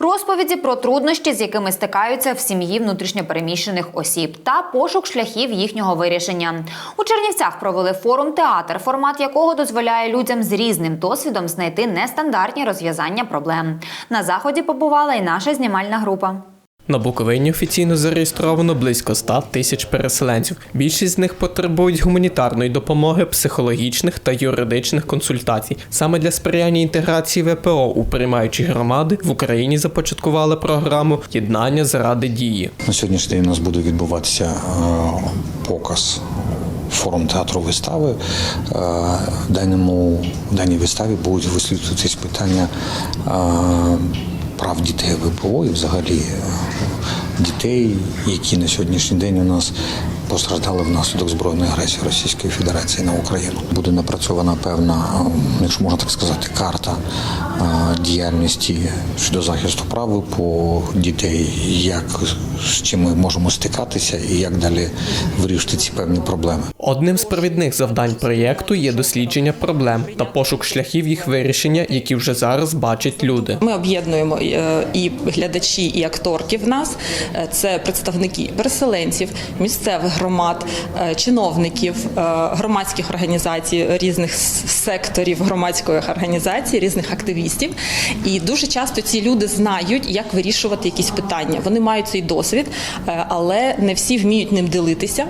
Розповіді про труднощі, з якими стикаються в сім'ї внутрішньопереміщених осіб, та пошук шляхів їхнього вирішення. У Чернівцях провели форум театр, формат якого дозволяє людям з різним досвідом знайти нестандартні розв'язання проблем. На заході побувала і наша знімальна група. На Буковині офіційно зареєстровано близько 100 тисяч переселенців. Більшість з них потребують гуманітарної допомоги, психологічних та юридичних консультацій. Саме для сприяння інтеграції ВПО у приймаючі громади в Україні започаткували програму Єднання заради дії. На сьогоднішній день у нас буде відбуватися е, показ форум театру вистави. Е, В даному в даній виставі будуть висвітлюватись питання е, прав дітей ВПО і взагалі е, дітей, які на сьогоднішній день у нас постраждали внаслідок збройної агресії Російської Федерації на Україну. Буде напрацьована певна, е, якщо можна так сказати, карта е, діяльності щодо захисту прав по дітей, як з чим ми можемо стикатися і як далі вирішити ці певні проблеми. Одним з провідних завдань проєкту є дослідження проблем та пошук шляхів їх вирішення, які вже зараз бачать люди. Ми об'єднуємо е, і глядачі, і акторки в нас. Е, Це представники переселенців, місцевих громад, е, чиновників, е, громадських організацій, різних секторів громадської організації, різних активістів. І дуже часто ці люди знають, як вирішувати якісь питання. Вони мають цей досвід, е, але не всі вміють ним ділитися,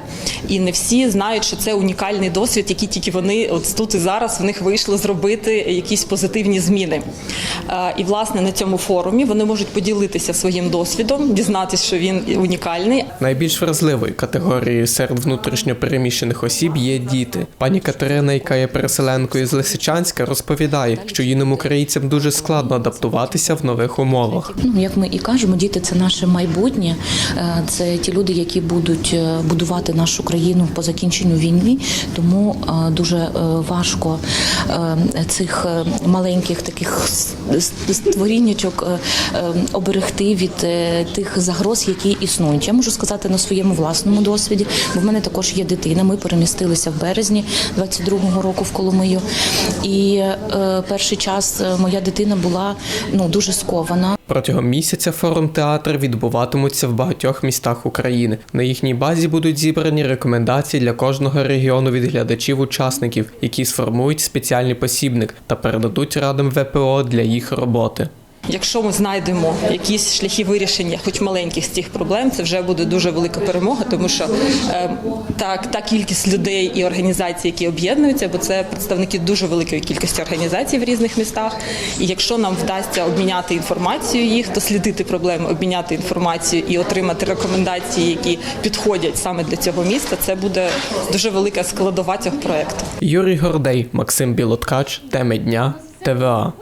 і не всі знають, що це унікальний досвід, який тільки вони от тут і зараз в них вийшло зробити якісь позитивні зміни. І власне на цьому форумі вони можуть поділитися своїм досвідом, дізнатися, що він унікальний. Найбільш вразливою серед внутрішньопереміщених осіб є діти. Пані Катерина, яка є переселенкою з Лисичанська, розповідає, що юним українцям дуже складно адаптуватися в нових умовах. Ну, як ми і кажемо, діти це наше майбутнє, Е, це ті люди, які будуть е, будувати нашу країну по закінченню війни. Тому е, дуже важко цих маленьких таких створіннячок оберегти від тих загроз, які існують. Я можу сказати на своєму власному досвіді, бо в мене також є дитина. Ми перемістилися в березні 22-го року в Коломию. І е, перший час е, моя дитина була ну дуже скована. Протягом місяця форум театр відбуватимуться в багатьох містах України. На їхній базі будуть зібрані рекомендації для кожного регіону від глядачів-учасників, які сформують спеціальний посібник та передадуть радам ВПО для їх роботи. Якщо ми знайдемо якісь шляхи вирішення, хоч маленьких з цих проблем, це вже буде дуже велика перемога, тому що е, так та кількість людей і організацій, які об'єднуються, бо це представники дуже великої кількості організацій в різних містах. І якщо нам вдасться обміняти інформацію їх, дослідити проблеми, обміняти інформацію і отримати рекомендації, які підходять саме для цього міста, це буде дуже велика складова цього проекту. Юрій Гордей, Максим Білоткач, теми дня, ТВА.